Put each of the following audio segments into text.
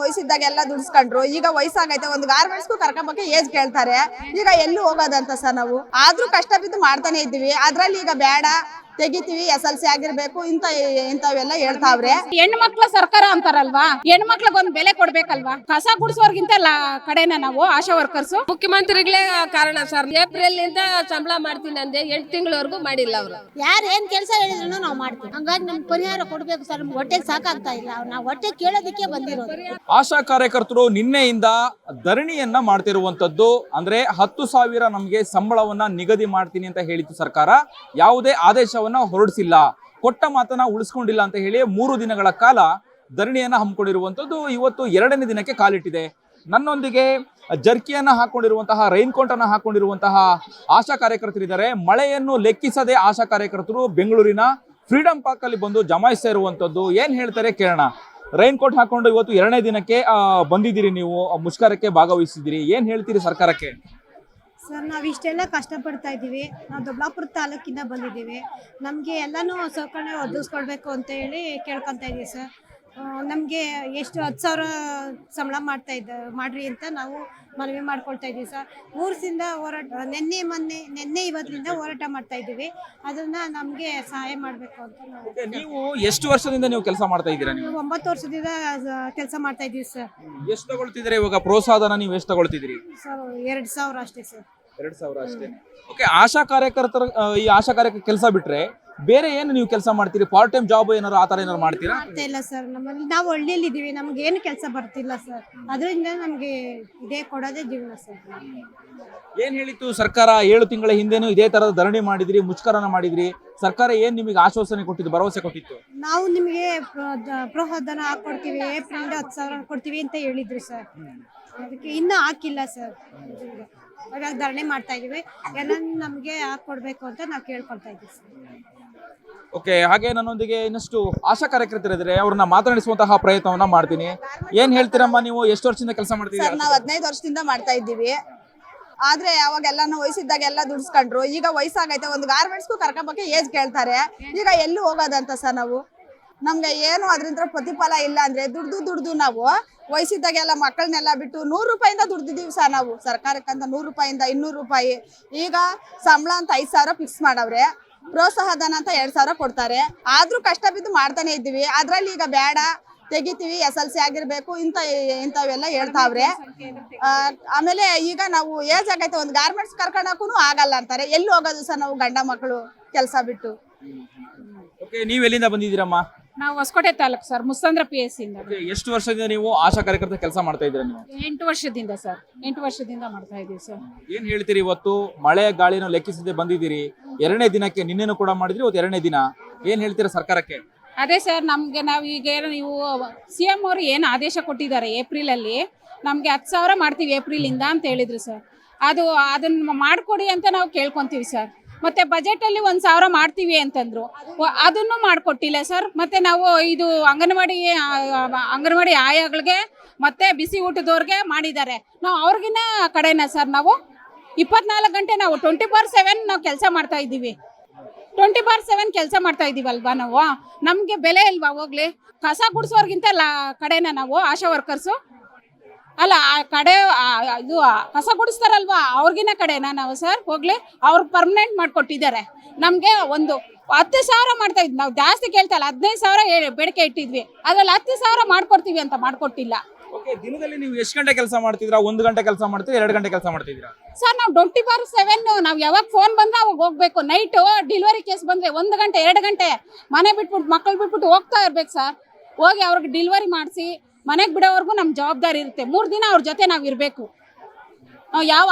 ವಯಸ್ಸಿದ್ದಾಗ ಎಲ್ಲ ದುಡಿಸ್ಕೊಂಡ್ರು. ಈಗ ವಯಸ್ಸಾಗೈತೆ, ಒಂದು ಗಾರ್ಮೆಂಟ್ಸ್ಗೂ ಕರ್ಕೊಂಬಕ್ಕೆ ಏಜ್ ಕೇಳ್ತಾರೆ. ಈಗ ಎಲ್ಲಿ ಹೋಗೋದಂತ ಸರ್ ನಾವು. ಆದ್ರೂ ಕಷ್ಟ ಬಿದ್ದು ಮಾಡ್ತಾನೆ ಇದ್ದೀವಿ. ಅದ್ರಲ್ಲಿ ಈಗ ಬೇಡ. ತೆಗಿತೀವಿ ಎಸ್ ಎಲ್ ಸಿ ಆಗಿರ್ಬೇಕು ಇಂತ ಇಂತವೆಲ್ಲ ಹೇಳ್ತಾವ್ರೆ. ಹೆಣ್ಮಕ್ಳ ಸರ್ಕಾರ ಅಂತಾರಲ್ವಾ? ಹೆಣ್ಮಕ್ಳಿಗೆ ಒಂದ್ ಬೆಲೆ ಕೊಡ್ಬೇಕಲ್ವಾ? ಕಸ ಗುಡಿಸೋರ್ಗಿಂತ ಕಡೆನ ನಾವು ಆಶಾ ವರ್ಕರ್ಸ್. ಮುಖ್ಯಮಂತ್ರಿಗಳೇ ಕಾರಣ ಸರ್. ಏಪ್ರಿಲ್ನಿಂದ ಸಂಬಳ ಮಾಡ್ತೀನಿ ಅಂದೆ ಎಂಟು ತಿಂಗಳವರೆಗೂ ಮಾಡಿಲ್ಲ ಅವ್ರು. ಯಾರು ಏನ್ ಕೆಲಸ ಹೇಳಿದ್ರು ನಾವು ಮಾಡ್ತೀವಿ. ಹಂಗಾಗಿ ನಮ್ಗೆ ಪರಿಹಾರ ಕೊಡ್ಬೇಕು ಸರ್. ನಮ್ಗೆ ಹೊಟ್ಟೆಗೆ ಸಾಕಾಗ್ತಾ ಇಲ್ಲ. ನಾವು ಹೊಟ್ಟೆ ಕೇಳೋದಕ್ಕೆ ಬಂದಿರೋದು. ಆಶಾ ಕಾರ್ಯಕರ್ತರು ನಿನ್ನೆಯಿಂದ ಧರಣಿಯನ್ನ ಮಾಡ್ತಿರುವಂತದ್ದು ಅಂದ್ರೆ ಹತ್ತು ಸಾವಿರ ನಮ್ಗೆ ಸಂಬಳವನ್ನ ನಿಗದಿ ಮಾಡ್ತೀನಿ ಅಂತ ಹೇಳಿತ್ತು ಸರ್ಕಾರ. ಯಾವುದೇ ಆದೇಶವನ್ನ ಹೊರಡಿಸಿಲ್ಲ, ಕೊಟ್ಟ ಮಾತನ್ನ ಉಳಿಸ್ಕೊಂಡಿಲ್ಲ ಅಂತ ಹೇಳಿ ಮೂರು ದಿನಗಳ ಕಾಲ ಧರಣಿಯನ್ನ ಹಮ್ಮಿಕೊಂಡಿರುವಂತದ್ದು ಇವತ್ತು ಎರಡನೇ ದಿನಕ್ಕೆ ಕಾಲಿಟ್ಟಿದೆ. ನನ್ನೊಂದಿಗೆ ಜರ್ಕಿಯನ್ನ ಹಾಕೊಂಡಿರುವಂತಹ ರೈನ್ ಕೋಟ್ ಅನ್ನ ಹಾಕೊಂಡಿರುವಂತಹ ಆಶಾ ಕಾರ್ಯಕರ್ತರಿದ್ದಾರೆ ಮಳೆಯನ್ನು ಲೆಕ್ಕಿಸದೆ ಆಶಾ ಕಾರ್ಯಕರ್ತರು ಬೆಂಗಳೂರಿನ ಫ್ರೀಡಂ ಪಾರ್ಕ್ ಅಲ್ಲಿ ಬಂದು ಜಮಾಯಿಸ್ತಾ ಇರುವಂತದ್ದು ಏನ್ ಹೇಳ್ತಾರೆ ಕೇಳೋಣ. ರೈನ್ ಕೋಟ್ ಹಾಕೊಂಡು ಇವತ್ತು ಎರಡನೇ ದಿನಕ್ಕೆ ಬಂದಿದ್ದೀರಿ ನೀವು ಮುಷ್ಕರಕ್ಕೆ ಭಾಗವಹಿಸಿದ್ದೀರಿ. ಏನ್ ಹೇಳ್ತೀರಿ ಸರ್ಕಾರಕ್ಕೆ? ಸರ್ ನಾವು ಇಷ್ಟೆಲ್ಲ ಕಷ್ಟಪಡ್ತಾ ಇದ್ದೀವಿ. ನಾವು ದೊಡ್ಡಾಪುರ ತಾಲೂಕಿಂದ ಬಂದಿದ್ದೀವಿ. ನಮಗೆ ಎಲ್ಲನೂ ಸೌಕರ್ಯ ಒದಗಿಸ್ಕೊಡ್ಬೇಕು ಅಂತ ಹೇಳಿ ಕೇಳ್ಕೊತಾ ಇದ್ದೀವಿ ಸರ್ ನಮಗೆ ಎಷ್ಟು ಹತ್ತು ಸಾವಿರ ಸಂಬಳ ಮಾಡ್ತಾ ಇದ್ದ ಮಾಡ್ರಿ ಅಂತ ನಾವು ಮನವಿ ಮಾಡ್ಕೊಳ್ತಾ ಇದ್ದೀವಿ ಸರ್. ಮೂರ್ಸಿಂದ ಹೋರಾಟ ನಿನ್ನೆ ಮೊನ್ನೆ ನಿನ್ನೆ ಇವತ್ತಿನಿಂದ ಹೋರಾಟ ಮಾಡ್ತಾ ಇದ್ದೀವಿ. ಅದನ್ನ ನಮಗೆ ಸಹಾಯ ಮಾಡಬೇಕು ಅಂತ ನಾವು ನೀವು ಎಷ್ಟು ವರ್ಷದಿಂದ ನೀವು ಕೆಲಸ ಮಾಡ್ತಾ ಇದ್ದೀರಾ ನೀವು? ಒಂಬತ್ತು ವರ್ಷದಿಂದ ಕೆಲಸ ಮಾಡ್ತಾ ಇದ್ದೀವಿ ಸರ್. ಎಷ್ಟು ತಗೊಳ್ತಿದ್ದೀರಾ ಇವಾಗ? ಪ್ರೋತ್ಸಾಹನ ನೀವು ಎಷ್ಟು ತಗೊಳ್ತಿದ್ದೀರಿ? ಸರ್ ಎರಡು ಸಾವಿರ ಅಷ್ಟೇ ಸರ್. ಎರಡ್ ಸಾವಿರ ಅಷ್ಟೇ. ಓಕೆ ಆಶಾ ಕಾರ್ಯಕರ್ತರ ಆ, ಈ ಆಶಾ ಕಾರ್ಯಕರ್ತ ಕೆಲಸ ಬಿಟ್ರೆ ಬೇರೆ ಏನು ನೀವು ಕೆಲಸ ಮಾಡ್ತೀರಿ? ಪಾರ್ಟ್ ಟೈಮ್ ಜಾಬ್ ಏನಾರು ಆ ತರ ಏನಾರು ಮಾಡ್ತೀರಾ? ಮಾಡ್ತಾ ಇಲ್ಲ ಸರ್. ನಮ್ಮಲ್ಲಿ ನಾವು ಹಳ್ಳಿಯಲ್ಲಿ ಇದ್ದೀವಿ ನಮ್ಗೆ ಏನು ಕೆಲಸ ಬರ್ತಿಲ್ಲ ಸರ್. ಅದರಿಂದ ನಮಗೆ ಇದೇ ಕೊಡೋದೇ ಜೀವನ ಸರ್. ಏನ್ ಹೇಳಿತ್ತು ಸರ್ಕಾರ? ಏಳು ತಿಂಗಳ ಹಿಂದೆನೂ ಇದೇ ತರದ ಧರಣಿ ಮಾಡಿದ್ರಿ ಮುಷ್ಕರನ ಮಾಡಿದ್ರಿ. ಸರ್ಕಾರ ಏನ್ ನಿಮಗೆ ಆಶ್ವಾಸನೆ ಕೊಟ್ಟಿದ್ದು ಭರವಸೆ ಕೊಟ್ಟಿತ್ತು? ನಾವು ನಿಮಗೆ ಪ್ರೋಹದನ ಹಾಕೊಡ್ತೀವಿ ಏಪ್ರಿಲ್ ಹತ್ತು ಸಾವಿರ ಕೊಡ್ತೀವಿ ಅಂತ ಹೇಳಿದ್ರು ಸರ್. ಅದಕ್ಕೆ ಇನ್ನೂ ಹಾಕಿಲ್ಲ ಸರ್. ಇವಾಗ ಧರಣಿ ಮಾಡ್ತಾ ಇದೀವಿ. ಎಲ್ಲ ನಮಗೆ ಹಾಕೊಡ್ಬೇಕು ಅಂತ ನಾವು ಕೇಳ್ಕೊಳ್ತಾ ಇದ್ದೀವಿ ಸರ್. ಓಕೆ ಹಾಗೆ ನನ್ನೊಂದಿಗೆ ಇನ್ನಷ್ಟು ಆಶಾ ಕಾರ್ಯಕರ್ತರಿದ್ದಾರೆ ಅವ್ರನ್ನ ಮಾತನಾಡಿಸುವಂತಹ ಪ್ರಯತ್ನವನ್ನ ಮಾಡ್ತೀನಿ. ಏನ್ ಹೇಳ್ತೀರಮ್ಮ ನೀವು? ಎಷ್ಟು ವರ್ಷದಿಂದ ಕೆಲಸ ಸರ್, ನಾವು ಹದಿನೈದು ವರ್ಷದಿಂದ ಮಾಡ್ತಾ ಇದ್ದೀವಿ. ಆದ್ರೆ ಅವಾಗ ಎಲ್ಲಾನು ವಯಸ್ಸಿದ್ದಾಗ ಎಲ್ಲ ದುಡಿಸ್ಕೊಂಡ್ರು. ಈಗ ವಯಸ್ಸಾಗೈತೆ, ಒಂದು ಗಾರ್ಮೆಂಟ್ಸ್ಗೂ ಕರ್ಕೊಂಬಕ್ಕೆ ಏಜ್ ಕೇಳ್ತಾರೆ. ಈಗ ಎಲ್ಲಿ ಹೋಗೋದಂತ ಸರ್ ನಾವು? ನಮ್ಗೆ ಏನು ಅದರಿಂದ ಪ್ರತಿಫಲ ಇಲ್ಲ ಅಂದ್ರೆ ದುಡ್ದು ದುಡ್ದು ನಾವು ವಯಸ್ಸಿದ್ದಾಗೆಲ್ಲ ಮಕ್ಕಳನ್ನೆಲ್ಲ ಬಿಟ್ಟು ನೂರು ರೂಪಾಯಿಂದ ದುಡ್ದಿದ್ದೀವಿ ಸರ್ ನಾವು. ಸರ್ಕಾರಕ್ಕಂತ ನೂರು ರೂಪಾಯಿಂದ ಇನ್ನೂರು ರೂಪಾಯಿ. ಈಗ ಸಂಬಳ ಅಂತ ಐದು ಸಾವಿರ ಫಿಕ್ಸ್ ಮಾಡವ್ರೆ. ಪ್ರೋತ್ಸಾಹ ಧನ ಅಂತ ಎರಡ್ ಸಾವಿರ ಕೊಡ್ತಾರೆ. ಆದ್ರೂ ಕಷ್ಟ ಬಿದ್ದು ಮಾಡ್ತಾನೆ ಇದ್ದೀವಿ. ಅದ್ರಲ್ಲಿ ಈಗ ಬೇಡ, ತೆಗಿತೀವಿ, ಎಸ್ ಎಲ್ ಸಿ ಆಗಿರ್ಬೇಕು ಇಂತ ಇಂಥವೆಲ್ಲ ಹೇಳ್ತಾವ್ರೆ. ಆಮೇಲೆ ಈಗ ನಾವು ಏಜ್ ಆಗೈತೆ, ಒಂದು ಗಾರ್ಮೆಂಟ್ಸ್ ಕರ್ಕೊಂಡಕ್ಕೂ ಆಗಲ್ಲ ಅಂತಾರೆ. ಎಲ್ಲಿ ಹೋಗೋದು ಸರ್ ನಾವು ಗಂಡ ಮಕ್ಕಳು ಕೆಲಸ ಬಿಟ್ಟು? ನೀವ್ ಎಲ್ಲಿಂದ ಬಂದಿದ್ದೀರಮ್ಮ? ನಾವು Hosakote taluk sir Mustandra P S ಇಂದ. Okay, ಎಷ್ಟು ವರ್ಷದಿಂದ ನೀವು ಆಶಾ ಕಾರ್ಯಕರ್ತ ಕೆಲಸ ಮಾಡ್ತಾ ಇದ್ದೀರಾ ನೀವು? ಎಂಟು ವರ್ಷದಿಂದ ಸರ್ ಎಂಟು ವರ್ಷದಿಂದ ಮಾಡ್ತಾ ಇದ್ದೀವಿ ಸರ್. ಏನ್ ಹೇಳ್ತೀರಿ ಇವತ್ತು? ಮಳೆ ಗಾಳಿನ ಲೆಕ್ಕಿಸದೆ ಬಂದಿದ್ದೀರಿ. ಎರಡನೇ ದಿನಕ್ಕೆ ನಿನ್ನೆನೂ ಕೂಡ ಮಾಡಿದ್ರಿ ಇವತ್ತು ಎರಡನೇ ದಿನ. ಏನ್ ಹೇಳ್ತೀರಾ ಸರ್ಕಾರಕ್ಕೆ? ಅದೇ ಸರ್ ನಮಗೆ ನಾವು ಈಗ ಏನು ನೀವು ಸಿ ಎಂ ಅವರು ಏನು ಆದೇಶ ಕೊಟ್ಟಿದ್ದಾರೆ ಏಪ್ರಿಲಲ್ಲಿ ನಮಗೆ ಹತ್ತು ಸಾವಿರ ಮಾಡ್ತೀವಿ ಏಪ್ರಿಲಿಂದ ಅಂತ ಹೇಳಿದ್ರು ಸರ್. ಅದು ಅದನ್ನ ಮಾಡಿಕೊಡಿ ಅಂತ ನಾವು ಕೇಳ್ಕೊತೀವಿ ಸರ್. ಮತ್ತೆ ಬಜೆಟಲ್ಲಿ ಒಂದ್ ಸಾವಿರ ಮಾಡ್ತೀವಿ ಅಂತಂದ್ರು. ಅದನ್ನು ಮಾಡ್ಕೊಟ್ಟಿಲ್ಲ ಸರ್. ಮತ್ತೆ ನಾವು ಇದು ಅಂಗನವಾಡಿ ಅಂಗನವಾಡಿ ಆಯಾಗಳಿಗೆ ಮತ್ತೆ ಬಿಸಿ ಊಟದವ್ರಿಗೆ ಮಾಡಿದ್ದಾರೆ. ನಾವು ಅವ್ರಿಗಿನ್ನ ಕಡೆನ ಸರ್ ನಾವು? ಇಪ್ಪತ್ನಾಲ್ಕು ಗಂಟೆ ನಾವು ಟ್ವೆಂಟಿ ಫೋರ್ ಸೆವೆನ್ ನಾವು ಕೆಲಸ ಮಾಡ್ತಾ ಇದ್ದೀವಿ. ಟ್ವೆಂಟಿ ಫೋರ್ ಸೆವೆನ್ ಕೆಲಸ ಮಾಡ್ತಾ ಇದೀವಲ್ವಾ ನಾವು? ನಮಗೆ ಬೆಲೆ ಇಲ್ವಾ ಹೋಗ್ಲಿ? ಕಸ ಗುಡಿಸೋರ್ಗಿಂತ ಲಾ, ಕಡೆನ ನಾವು, ಆಶಾ ವರ್ಕರ್ಸು ಅಲ್ಲ ಆ ಕಡೆ ಇದು ಕಸ ಗುಡಿಸ್ತಾರಲ್ವಾ? ಅವ್ರಿಗಿನ ಕಡೆನಾ ನಾವು ಸರ್ ಹೋಗ್ಲಿ. ಅವ್ರಿಗೆ ಪರ್ಮನೆಂಟ್ ಮಾಡಿಕೊಟ್ಟಿದ್ದಾರೆ. ನಮಗೆ ಒಂದು ಹತ್ತು ಸಾವಿರ ಮಾಡ್ತಾ ಇದ್ವಿ ನಾವು ಜಾಸ್ತಿ ಕೇಳ್ತಾ ಇಲ್ಲ. ಹದಿನೈದು ಸಾವಿರ ಬೇಡಿಕೆ ಇಟ್ಟಿದ್ವಿ. ಅದ್ರಲ್ಲಿ ಹತ್ತು ಸಾವಿರ ಮಾಡ್ಕೊಡ್ತೀವಿ ಅಂತ ಮಾಡ್ಕೊಟ್ಟಿಲ್ಲ. ಓಕೆ ದಿನದಲ್ಲಿ ನೀವು ಎಷ್ಟು ಗಂಟೆ ಕೆಲಸ ಮಾಡ್ತಿದ್ರಾ ಒಂದು ಗಂಟೆ ಕೆಲಸ ಮಾಡ್ತೀವಿ ಎರಡು ಗಂಟೆ ಕೆಲಸ ಮಾಡ್ತಿದ್ದೀರಾ? ಸರ್ ನಾವು ಟ್ವೆಂಟಿ ಫೋರ್ ಸೆವೆನ್ ನಾವು ಯಾವಾಗ ಫೋನ್ ಬಂದ್ರೆ ಅವಾಗ ಹೋಗ್ಬೇಕು. ನೈಟು ಡೆಲಿವರಿ ಕೇಸ್ ಬಂದ್ರೆ ಒಂದು ಗಂಟೆ ಎರಡು ಗಂಟೆ. ಮನೆ ಬಿಟ್ಬಿಟ್ಟು ಮಕ್ಕಳು ಬಿಟ್ಬಿಟ್ಟು ಹೋಗ್ತಾ ಇರ್ಬೇಕು ಸರ್ ಹೋಗಿ ಅವ್ರಿಗೆ ಡೆಲಿವರಿ ಮಾಡಿಸಿ ಮನೆಗೆ ಬಿಡೋವರೆಗೂ ನಮ್ಮ ಜವಾಬ್ದಾರಿ ಇರುತ್ತೆ. ಮೂರು ದಿನ ಅವ್ರ ಜೊತೆ ನಾವು ಇರಬೇಕು. ಯಾವ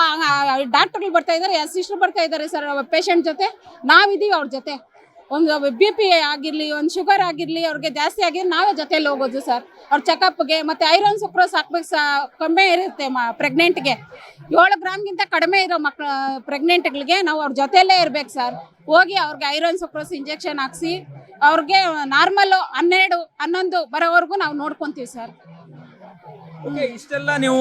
ಡಾಕ್ಟರ್ಗಳು ಬರ್ತಾ ಇದ್ದಾರೆ ಸಿಸ್ಟರ್ ಬರ್ತಾ ಇದ್ದಾರೆ ಸರ್ ಪೇಷಂಟ್ ಜೊತೆ. ನಾವಿದ್ದೀವಿ ಅವ್ರ ಜೊತೆ. ಒಂದು ಬಿ ಪಿ ಆಗಿರಲಿ, ಒಂದು ಶುಗರ್ ಆಗಿರಲಿ, ಅವ್ರಿಗೆ ಜಾಸ್ತಿ ಆಗಿದ್ರೆ ನಾವೇ ಜೊತೆಲಿ ಹೋಗೋದು ಸರ್ ಅವ್ರ ಚೆಕಪ್ಗೆ ಮತ್ತು ಐರನ್ ಸುಕ್ರೋಸ್ ಹಾಕ್ಬೇಕು ಸಹ ಕಮ್ಮಿ ಇರುತ್ತೆ ಮ ಪ್ರೆಗ್ನೆಂಟ್ಗೆ ಏಳು ಗ್ರಾಮ್ಗಿಂತ ಕಡಿಮೆ ಇರೋ ಮಕ್ಳು ಪ್ರೆಗ್ನೆಂಟ್ಗಳಿಗೆ ನಾವು ಅವ್ರ ಜೊತೆಯಲ್ಲೇ ಇರ್ಬೇಕು ಸರ್ ಹೋಗಿ ಅವ್ರಿಗೆ ಐರನ್ ಸುಕ್ರೋಸ್ ಇಂಜೆಕ್ಷನ್ ಹಾಕ್ಸಿ, ಅವ್ರಿಗೆ ನಾರ್ಮಲ್ಲು ಹನ್ನೆರಡು, ಹನ್ನೊಂದು ಬರೋವರೆಗೂ ನಾವು ನೋಡ್ಕೊತೀವಿ ಸರ್ ಇಷ್ಟೆಲ್ಲ ನೀವು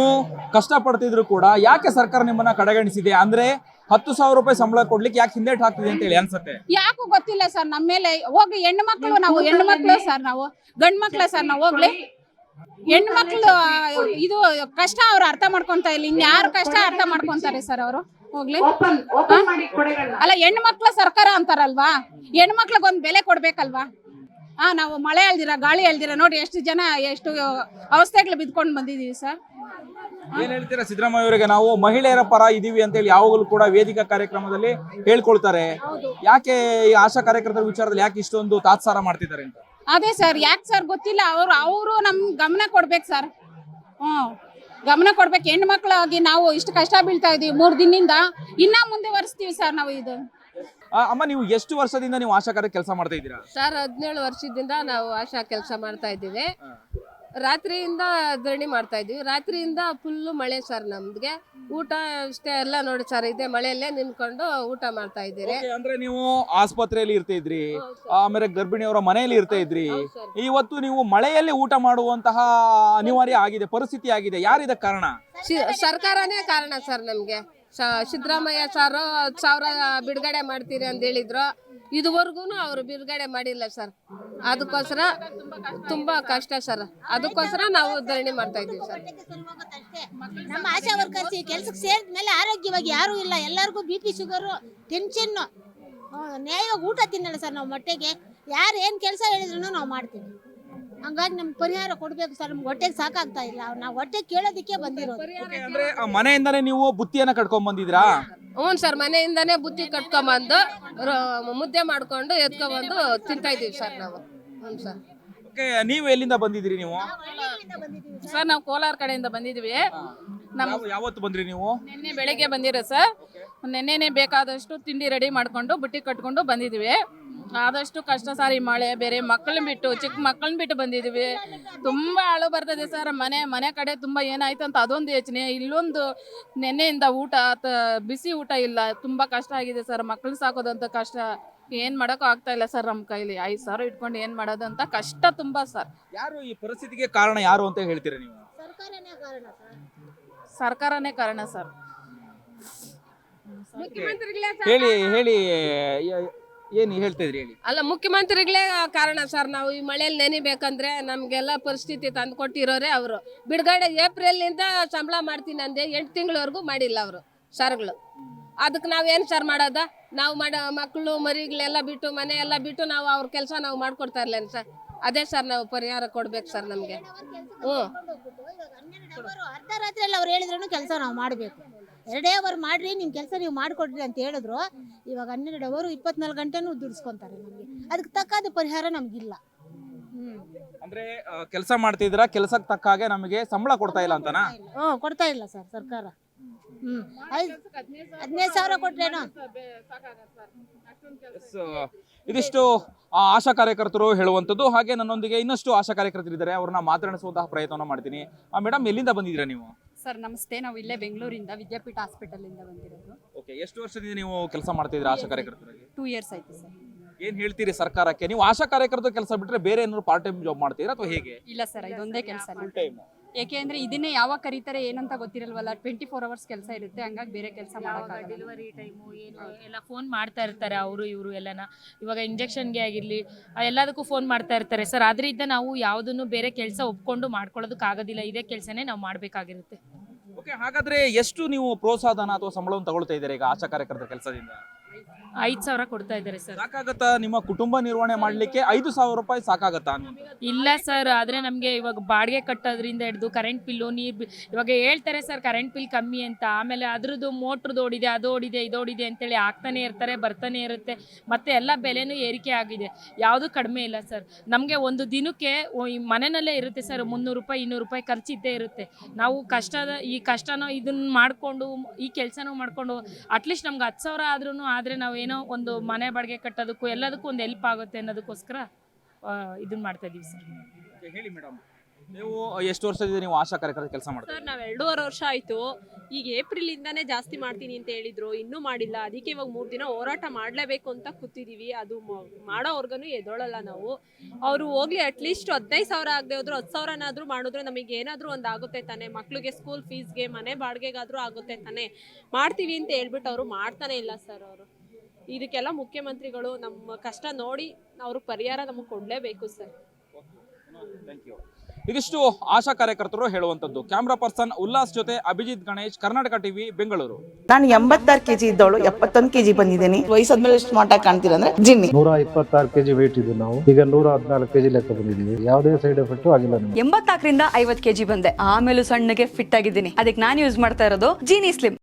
ಕಷ್ಟಪಡ್ತಿದ್ರು ಕೂಡ ಯಾಕೆ ಸರ್ಕಾರ ನಿಮ್ಮನ್ನ ಕಡೆಗಣಿಸಿದೆ? ಅಂದ್ರೆ ಹತ್ತು ಸಾವಿರ ರೂಪಾಯಿ ಸಂಬಳ ಕೊಡ್ಲಿಕ್ಕೆ ಯಾಕೆ ಹಿಂದೇಟ್ ಹಾಕ್ತಿದೆ ಅಂತ ಹೇಳಿ ಅನ್ಸುತ್ತೆ? ಯಾಕೂ ಗೊತ್ತಿಲ್ಲ ಸರ್ ನಮ್ಮ ಮೇಲೆ ಹೋಗಿ ಹೆಣ್ಣು ಮಕ್ಕಳು ನಾವು ಹೆಣ್ಣು ಮಕ್ಕಳು ಸರ್ ನಾವು ಗಂಡು ಮಕ್ಕಳ ಸರ್ ನಾವು ಹೋಗ್ಲಿ. ಹೆಣ್ಮಕ್ಳು ಇದು ಕಷ್ಟ ಅವ್ರು ಅರ್ಥ ಮಾಡ್ಕೊಂತ ಇಲ್ಲ ಇನ್ಯಾರು ಕಷ್ಟ ಅರ್ಥ ಮಾಡ್ಕೊಂತಾರೆ ಸರ್. ಅವರು? ಹೋಗ್ಲಿ. ಅಲ್ಲ ಹೆಣ್ಮಕ್ಳ ಸರ್ಕಾರ ಅಂತಾರಲ್ವಾ? ಹೆಣ್ಮಕ್ಳಿಗೆ ಒಂದ್ ಬೆಲೆ ಕೊಡ್ಬೇಕಲ್ವಾ? ಹಾ ನಾವು ಮಳೆ ಅಲ್ದಿರ ಗಾಳಿ ಅಲ್ದಿರ ನೋಡಿ ಎಷ್ಟು ಜನ ಎಷ್ಟು ಅವಸ್ಥೆಗಳು ಬಿದ್ಕೊಂಡು ಬಂದಿದೀವಿ ಸರ್. ಏನ್ ಹೇಳ್ತೀರಾ ಸಿದ್ದರಾಮಯ್ಯ ಅವರಿಗೆ? ನಾವು ಮಹಿಳೆಯರ ಪರ ಇದೀವಿ ಅಂತ ಹೇಳಿ ಯಾವಾಗಲೂ ಕೂಡ ವೇದಿಕಾ ಕಾರ್ಯಕ್ರಮದಲ್ಲಿ ಹೇಳ್ಕೊಳ್ತಾರೆ. ಯಾಕೆ ಈ ಆಶಾ ಕಾರ್ಯಕರ್ತರ ವಿಚಾರದಲ್ಲಿ ಯಾಕೆ ಇಷ್ಟೊಂದು ತಾತ್ಸಾರ ಮಾಡ್ತಿದ್ದಾರೆ ಅಂತ? ಅದೇ ಸರ್ ಯಾಕೆ ಸರ್ ಗೊತ್ತಿಲ್ಲ ಅವ್ರು ಅವರು ನಮ್ ಗಮನ ಕೊಡ್ಬೇಕು ಸರ್. ಹ್ಮ್ ಗಮನ ಕೊಡ್ಬೇಕು. ಹೆಣ್ಮಕ್ಳಾಗಿ ನಾವು ಇಷ್ಟು ಕಷ್ಟ ಬೀಳ್ತಾ ಇದೀವಿ ಮೂರ್ ದಿನದಿಂದ ಇನ್ನ ಮುಂದೆ ವರ್ಸ್ತೀವಿ ಸರ್ ನಾವು ಇದು. ಅಮ್ಮ ನೀವು ಎಷ್ಟು ವರ್ಷದಿಂದ ನೀವು ಆಶಾ ಕಾರ್ಯ ಕೆಲಸ ಮಾಡ್ತಾ ಇದ್ದೀರಾ? ಸರ್ ಹದಿನೇಳು ವರ್ಷದಿಂದ ನಾವು ಆಶಾ ಕೆಲಸ ಮಾಡ್ತಾ ಇದ್ದೀವಿ. ರಾತ್ರಿಯಿಂದ ಧರಣಿ ಮಾಡ್ತಾ ಇದೀವಿ ರಾತ್ರಿಯಿಂದ ಫುಲ್ಲು ಮಳೆ ಸರ್ ನಮ್ಗೆ. ಊಟ ಇಷ್ಟೇ ಎಲ್ಲ ನೋಡಿ ಸರ್ ಇದೆ ಮಳೆಯಲ್ಲೇ ನಿಂತ್ಕೊಂಡು ಊಟ ಮಾಡ್ತಾ ಇದ್ದೀರಿ. Okay, ಅಂದ್ರೆ ನೀವು ಆಸ್ಪತ್ರೆಯಲ್ಲಿ ಇರ್ತಾ ಇದ್ರಿ ಆಮೇಲೆ ಗರ್ಭಿಣಿಯವರ ಮನೆಯಲ್ಲಿ ಇರ್ತಾ ಇದ್ರಿ. ಇವತ್ತು ನೀವು ಮಳೆಯಲ್ಲಿ ಊಟ ಮಾಡುವಂತಹ ಅನಿವಾರ್ಯ ಆಗಿದೆ ಪರಿಸ್ಥಿತಿ ಆಗಿದೆ. ಯಾರಿದ ಕಾರಣ? ಶಿ- ಸರ್ಕಾರನೇ ಕಾರಣ ಸರ್ ನಮ್ಗೆ. ಸಿದ್ದರಾಮಯ್ಯ ಸರ್ ಸಾವಿರ ಬಿಡುಗಡೆ ಮಾಡ್ತೀರಿ ಅಂತ ಹೇಳಿದ್ರು. ಇದುವರೆಗೂ ಅವರು ಬಿಡುಗಡೆ ಮಾಡಿಲ್ಲ ಸರ್. ಅದಕ್ಕೋಸ್ಕರ ತುಂಬಾ ಕಷ್ಟ ಸರ್. ಅದಕ್ಕೋಸ್ಕರ ನಾವು ಧರಣಿ ಮಾಡ್ತಾ ಇದ್ದೀವಿ ಸರ್. ನಮ್ಮ ಆಶಾ ವರ್ಕರ್ಸ್ ಈ ಕೆಲ್ಸಕ್ಕೆ ಸೇರಿದ ಮೇಲೆ ಆರೋಗ್ಯವಾಗಿ ಯಾರೂ ಇಲ್ಲ. ಎಲ್ಲರಿಗೂ ಬಿ ಪಿ ಶುಗರು ಟೆನ್ಷನ್ ನ್ಯಾಯವಾಗಿ ಊಟ ತಿನ್ನಲ್ಲ ಸರ್ ನಾವು ಮೊಟ್ಟೆಗೆ. ಯಾರು ಏನು ಕೆಲಸ ಹೇಳಿದ್ರು ನಾವು ಮಾಡ್ತೀವಿ. ಹಂಗಾಗಿ ನಮ್ಗೆ ಪರಿಹಾರ ಕೊಡಬೇಕು ಸರ್. ನಮ್ಗೆ ಹೊಟ್ಟೆಗೆ ಸಾಕಾಗ್ತಾ ಇಲ್ಲ. ನಾವು ಹೊಟ್ಟೆ ಕೇಳೋದಕ್ಕೆ ಬಂದಿರೋದು. Okay, ಅಂದ್ರೆ ಆ ಮನೆಯಿಂದಾನೇ ನೀವು ಬುತ್ತಿಯನ್ನ ಕಟ್ಕೊಂಡ್ ಬಂದಿದ್ರಾ ಹ್ಞೂ ಸರ್ ಮನೆಯಿಂದಾನೇ ಬುತ್ತಿ ಕಟ್ಕೊಂಬಂದು ರ- ಮುದ್ದೆ ಮಾಡ್ಕೊಂಡು ಎತ್ಕೊಂಬಂದು ತಿಂತಾ ಇದೀವಿ ಸರ್ ನಾವು. ಹ್ಞೂ ಸರ್. ಓಕೆ ನೀವು ಎಲ್ಲಿಂದ ಬಂದಿದ್ರಿ ನೀವು? ಸರ್ ನಾವು ಕೋಲಾರ ಕಡೆಯಿಂದ ಬಂದಿದ್ವಿ ನಮ್ಮ ಯಾವ- ಯಾವತ್ತು ಬಂದ್ರಿ ನೀವು? ನಿನ್ನೆ ಬೆಳಿಗ್ಗೆ ಬಂದಿರೋ ಸರ್. ನಿನ್ನೆನೆ ಬೇಕಾದಷ್ಟು ತಿಂಡಿ ರೆಡಿ ಮಾಡಿಕೊಂಡು ಬುಟ್ಟಿ ಕಟ್ಕೊಂಡು ಬಂದಿದ್ದೀವಿ ಆದಷ್ಟು ಕಷ್ಟ ಸರ್ ಈ ಮಳೆ ಬೇರೆ ಮಕ್ಕಳನ್ನ ಬಿಟ್ಟು ಚಿಕ್ಕ ಮಕ್ಕಳನ್ನ ಬಿಟ್ಟು ಬಂದಿದ್ದೀವಿ ತುಂಬ ಅಳು ಬರ್ತದೆ ಸರ್. ಮನೆ ಮನೆ ಕಡೆ ತುಂಬ ಏನಾಯ್ತು ಅಂತ ಅದೊಂದು ಯೋಚನೆ. ಇಲ್ಲೊಂದು ನೆನ್ನೆಯಿಂದ ಊಟ ತ- ಬಿಸಿ ಊಟ ಇಲ್ಲ. ತುಂಬ ಕಷ್ಟ ಆಗಿದೆ ಸರ್. ಮಕ್ಕಳು ಸಾಕೋದಂತ ಕಷ್ಟ. ಏನ್ ಮಾಡೋಕ್ಕೂ ಆಗ್ತಾ ಇಲ್ಲ ಸರ್ ನಮ್ಮ ಕೈಲಿ. ಐದು ಸಾವಿರ ಇಟ್ಕೊಂಡು ಏನ್ ಮಾಡೋದು ಅಂತ ಕಷ್ಟ ತುಂಬಾ ಸರ್. ಯಾರು ಈ ಪರಿಸ್ಥಿತಿಗೆ ಕಾರಣ ಯಾರು ಅಂತ ಹೇಳ್ತೀರಾ ನೀವು? ಸರ್ಕಾರನೇ ಕಾರಣ ಸರ್ ಸರ್ಕಾರನೇ ಕಾರಣ ಸರ್ ಮುಖ್ಯಮಂತ್ರಿಗಳೇ ಹೇಳಿ ಹೇಳಿ ಏನು ಏನ್ ಹೇಳ್ತಾ ಇದ್ರಿ ಹೇಳಿ? ಅಲ್ಲ ಮುಖ್ಯಮಂತ್ರಿಗಳೇ ಕಾರಣ ಸರ್ ನಾವು ಈ ಮಳೆಯಲ್ಲಿ ನೆನಿಬೇಕಂದ್ರೆ ನಮಗೆಲ್ಲ ಪರಿಸ್ಥಿತಿ ತಂದು ಕೊಟ್ಟಿರೋರೆ ಅವರು. ಬಿಡುಗಡೆ ಏಪ್ರಿಲ್ನಿಂದ ಸಂಬಳ ಮಾಡ್ತೀನಿ ಅಂದೆ ಎಂಟು ತಿಂಗಳವರೆಗೂ ಮಾಡಿಲ್ಲ ಅವರು ಸರ್ಗಳು. ಅದಕ್ಕೆ ನಾವೇನು ಸರ್ ಮಾಡೋದ? ನಾವು ಮಾಡೋ ಮಕ್ಕಳು ಮರಿಗಳೆಲ್ಲ ಬಿಟ್ಟು ಮನೆ ಎಲ್ಲ ಬಿಟ್ಟು ನಾವು ಅವ್ರ ಕೆಲಸ ನಾವು ಮಾಡ್ಕೊಡ್ತಾ ಇರ್ಲೇನು ಸರ್ ಅದೇ ಸರ್ ನಾವು ಪರಿಹಾರ ಕೊಡ್ಬೇಕು ಸರ್ ನಮಗೆ. ಹ್ಞೂ ಅರ್ಧ ರಾತ್ರಿಯಲ್ಲಿ ಅವ್ರು ಹೇಳಿದ್ರು ಕೆಲಸ ನಾವು ಮಾಡಬೇಕು. ಎರಡೇ ಅವರ್ ಮಾಡ್ರಿ ನಿಮ್ಮ ಕೆಲಸ ನೀವು ಮಾಡಿಕೊಡ್ರಿ ಅಂತ ಹೇಳಿದ್ರು. ಇವಾಗ ಹನ್ನೆರಡು ಅವರು ಇಪ್ಪತ್ನಾಲ್ಕು ಗಂಟೆನೂ ದುಡಿಸ್ಕೊಂತಾರೆ ನಮಗೆ. ಅದಕ್ಕೆ ತಕ್ಕಾದ ಪರಿಹಾರ ನಮಗಿಲ್ಲ. ಅಂದ್ರೆ ಕೆಲಸ ಮಾಡ್ತಿದ್ರ ಕೆಲಸಕ್ಕೆ ತಕ್ಕ ಹಾಗೆ ನಮಗೆ ಸಂಬಳ ಕೊಡ್ತಾ ಇಲ್ಲ ಅಂತನಾ? ಹ್ಞೂ ಕೊಡ್ತಾ ಇಲ್ಲ ಸರ್ ಸರ್ಕಾರ. ಹದಿನೈದು ಸಾವಿರ ಕೊಟ್ರೇನೋ? ಇದಿಷ್ಟು ಆ ಆಶಾ ಕಾರ್ಯಕರ್ತರು ಹೇಳುವಂಥದ್ದು. ಹಾಗೆ ನನ್ನೊಂದಿಗೆ ಇನ್ನಷ್ಟು ಆಶಾ ಕಾರ್ಯಕರ್ತರಿದ್ದಾರೆ ಅವ್ರನ್ನ ಮಾತನಾಡಿಸುವಂತಹ ಪ್ರಯತ್ನವನ್ನ ಮಾಡ್ತೀನಿ. ಮೇಡಮ್ ಎಲ್ಲಿಂದ ಬಂದಿದ್ದೀರಾ ನೀವು? ಸರ್ ನಮಸ್ತೆ. ನಾವು ಇಲ್ಲೇ ಬೆಂಗಳೂರಿಂದ ವಿದ್ಯಾಪೀಠ ಹಾಸ್ಪಿಟಲಿಂದ ಬಂದಿರೋದು. ಓಕೆ ಎಷ್ಟು ವರ್ಷದಿಂದ ನೀವು ಕೆಲಸ ಮಾಡ್ತಿದ್ದೀರಾ ಆಶಾ ಕಾರ್ಯಕರ್ತರಾಗಿ? ಟೂ ಇಯರ್ಸ್ ಆಯ್ತು ಸರ್. ಏನ್ ಹೇಳ್ತೀರಿ ಸರ್ಕಾರಕ್ಕೆ? ನೀವು ಆಶಾ ಕಾರ್ಯಕರ್ತರ ಕೆಲಸ ಬಿಟ್ರೆ ಬೇರೆ ಏನಾದ್ರು ಪಾರ್ಟ್ ಟೈಮ್ ಜಾಬ್ ಮಾಡ್ತೀರಾ ಅಥವಾ ಹೇಗೆ? ಇಲ್ಲ ಸರ್ ಇದೊಂದೇ ಕೆಲಸ. ಫುಲ್ ಟೈಮ್ ಏಕೆ ಅಂದ್ರೆ ಇದನ್ನೇ ಯಾವಾಗ ಕರೀತಾರೆ ಏನಂತ ಗೊತ್ತಿರಲ್ವಲ್ಲ ಟ್ವೆಂಟಿ ಫೋರ್ ಅವರ್ಸ್ ಕೆಲಸ ಇರುತ್ತೆ ಹಂಗಾಗಿ ಬೇರೆ ಕೆಲಸ ಮಾಡೋಕ್ಕಾಗಲ್ಲ ಡೆಲಿವರಿ ಟೈಮು ಏನು ಎಲ್ಲ ಫೋನ್ ಮಾಡ್ತಾ ಇರ್ತಾರೆ ಅವರು ಇವರು ಎಲ್ಲನ. ಇವಾಗ ಇಂಜೆಕ್ಷನ್ಗೆ ಆಗಿರಲಿ ಎಲ್ಲದಕ್ಕೂ ಫೋನ್ ಮಾಡ್ತಾ ಇರ್ತಾರೆ. ಸರ್ ಆದ್ರಿಂದ ನಾವು ಯಾವುದನ್ನು ಬೇರೆ ಕೆಲಸ ಒಪ್ಕೊಂಡು ಮಾಡ್ಕೊಳ್ಳೋದಕ್ಕಾಗೋದಿಲ್ಲ ಇದೇ ಕೆಲಸನೇ ನಾವು ಮಾಡಬೇಕಾಗಿರುತ್ತೆ. ಓಕೆ ಹಾಗಾದ್ರೆ ಎಷ್ಟು ನೀವು ಪ್ರೋತ್ಸಾಹನ ಅಥವಾ ಸಂಬಳವನ್ನು ತಗೊಳ್ತಾ ಇದ್ದೀರಾ ಈಗ ಆಶಾ ಕಾರ್ಯಕರ್ತರ ಕೆಲಸದಿಂದ? ಐದು ಸಾವಿರ ಕೊಡ್ತಾ ಇದ್ದಾರೆ ಸರ್. ಸಾಕಾಗತ್ತಾ? ನಿಮ್ಮ ಕುಟುಂಬ ನಿರ್ವಹಣೆ ಮಾಡ್ಲಿಕ್ಕೆ ಐದು ಸಾವಿರ ರೂಪಾಯಿ ಸಾಕಾಗತ್ತಾ? ಇಲ್ಲ ಸರ್ ಆದ್ರೆ ನಮಗೆ ಇವಾಗ ಬಾಡಿಗೆ ಕಟ್ಟೋದ್ರಿಂದ ಹಿಡಿದು ಕರೆಂಟ್ ಬಿಲ್ಲು ನೀರು ಇವಾಗ ಹೇಳ್ತಾರೆ ಸರ್ ಕರೆಂಟ್ ಬಿಲ್ ಕಮ್ಮಿ ಅಂತ. ಆಮೇಲೆ ಅದ್ರದ್ದು ಮೋಟ್ರದ್ದು ಓಡಿದೆ ಅದು ಓಡಿದೆ ಇದು ಓಡಿದೆ ಅಂತೇಳಿ ಆಗ್ತಾನೆ ಇರ್ತಾರೆ ಬರ್ತಾನೆ ಇರುತ್ತೆ. ಮತ್ತೆ ಎಲ್ಲ ಬೆಲೆನೂ ಏರಿಕೆ ಆಗಿದೆ. ಯಾವುದು ಕಡಿಮೆ ಇಲ್ಲ ಸರ್. ನಮಗೆ ಒಂದು ದಿನಕ್ಕೆ ಮನೆಯಲ್ಲೇ ಇರುತ್ತೆ ಸರ್ ಮುನ್ನೂರು ರೂಪಾಯಿ ಇನ್ನೂರು ರೂಪಾಯಿ ಖರ್ಚಿದ್ದೇ ಇರುತ್ತೆ. ನಾವು ಕಷ್ಟದ ಈ ಕಷ್ಟನ ಇದನ್ನ ಮಾಡಿಕೊಂಡು ಈ ಕೆಲಸನೂ ಮಾಡಿಕೊಂಡು ಅಟ್ಲೀಸ್ಟ್ ನಮ್ಗೆ ಹತ್ತು ಸಾವಿರ ಆದ್ರೂ ಆದರೆ ನಾವೇನೋ ಒಂದು ಮನೆ ಬಾಡಿಗೆ ಕಟ್ಟೋದಕ್ಕೂ ಎಲ್ಲದಕ್ಕೂ ಒಂದು ಹೆಲ್ಪ್ ಆಗುತ್ತೆ ಅನ್ನೋದಕ್ಕೋಸ್ಕರ ಇದನ್ನ ಮಾಡ್ತಾ ಇದೀವಿ ಸರ್. ಹೇಳಿ ಮೇಡಮ್ ನೀವು ಎಷ್ಟು ವರ್ಷದಿಂದ ನೀವು ಆಶಾ ಕಾರ್ಯಕರ್ತರ ಕೆಲಸ ಮಾಡ್ತೀರಾ ಸರ್ ನಾವು ಎರಡೂವರೆ ವರ್ಷ ಆಯ್ತು. ಈಗ ಏಪ್ರಿಲ್ ಇಂದಾನೇ ಜಾಸ್ತಿ ಮಾಡ್ತೀನಿ ಅಂತ ಹೇಳಿದ್ರು ಇನ್ನೂ ಮಾಡಿಲ್ಲ. ಅದಕ್ಕೆ ಇವಾಗ ಮೂರು ದಿನ ಹೋರಾಟ ಮಾಡಲೇಬೇಕು ಅಂತ ಕೂತಿದೀವಿ. ಅದು ಮಾಡೋವರ್ಗನು ಮಾಡೋವರ್ಗು ಎದೊಳಲ್ಲ ನಾವು. ಅವರು ಹೋಗ್ಲಿ ಅಟ್ಲೀಸ್ಟ್ ಹದಿನೈದು ಸಾವಿರ ಆಗದೆ ಹೋದ್ರು ಹತ್ತು ಸಾವಿರನಾದ್ರೂ ಮಾಡಿದ್ರೆ ನಮಗೆ ಏನಾದರೂ ಒಂದು ಆಗುತ್ತೆ ತಾನೆ. ಮಕ್ಳಿಗೆ ಸ್ಕೂಲ್ ಫೀಸ್ಗೆ ಮನೆ ಬಾಡಿಗೆಗಾದ್ರೂ ಆಗುತ್ತೆ ತಾನೆ. ಮಾಡ್ತೀವಿ ಅಂತ ಹೇಳ್ಬಿಟ್ಟು ಅವರು ಮಾಡ್ತಾನೆ ಇಲ್ಲ ಸರ್ ಅವರು. ಇದಕ್ಕೆಲ್ಲ ಮುಖ್ಯಮಂತ್ರಿಗಳು ನಮ್ಮ ಕಷ್ಟ ನೋಡಿ ಅವ್ರಿಗೆ ಪರಿಹಾರ ನಮಗೆ ಕೊಡಲೇಬೇಕು ಸರ್. ಥ್ಯಾಂಕ್ ಯು ಇದಿಷ್ಟು ಆಶಾ ಕಾರ್ಯಕರ್ತರು ಹೇಳುವಂತದ್ದು ಕ್ಯಾಮ್ರಾ ಪರ್ಸನ್ ಉಲ್ಲಾಸ್ ಜೊತೆ ಅಭಿಜಿತ್ ಗಣೇಶ್ ಕರ್ನಾಟಕ ಟಿವಿ ಬೆಂಗಳೂರು. ನಾನು ಎಂಬತ್ತಾರು ಕೆಜಿ ಇದ್ದವಳು ಎಪ್ಪತ್ತೊಂದು ಕೆಜಿ ಬಂದಿದ್ದೀನಿ. ವಯಸ್ಸಾದ್ಮೇಲೆ ಸ್ಮಾರ್ಟ್ ಆಗಿ ಕಾಣ್ತೀರಾ ಅಂದ್ರೆ ಜಿನ್ನಿ. ನೂರ ಇಪ್ಪತ್ತಾರು ಕೆಜಿ ವೇಟ್ ಇದ್ದು ನಾವು. ಈಗ ನೂರ ಹದಿನಾಲ್ಕು ಕೆಜಿ ಲೆಕ್ಕ ಬಂದಿದ್ದೀವಿ. ಯಾವುದೇ ಸೈಡ್ ಎಫೆಕ್ಟ್ ಆಗಿಲ್ಲ ಎಂಬತ್ತಾಕರಿಂದ ಎಂಬತ್ನಾಲ್ಕರಿಂದ ಐವತ್ತು ಕೆಜಿ ಬಂದೆ. ಆಮೇಲೆ ಸಣ್ಣಗೆ ಫಿಟ್ ಆಗಿದ್ದೀನಿ. ಅದಕ್ಕೆ ನಾನು ಯೂಸ್ ಮಾಡ್ತಾ ಇರೋದು ಜೀನಿ ಸ್ಲಿಮ್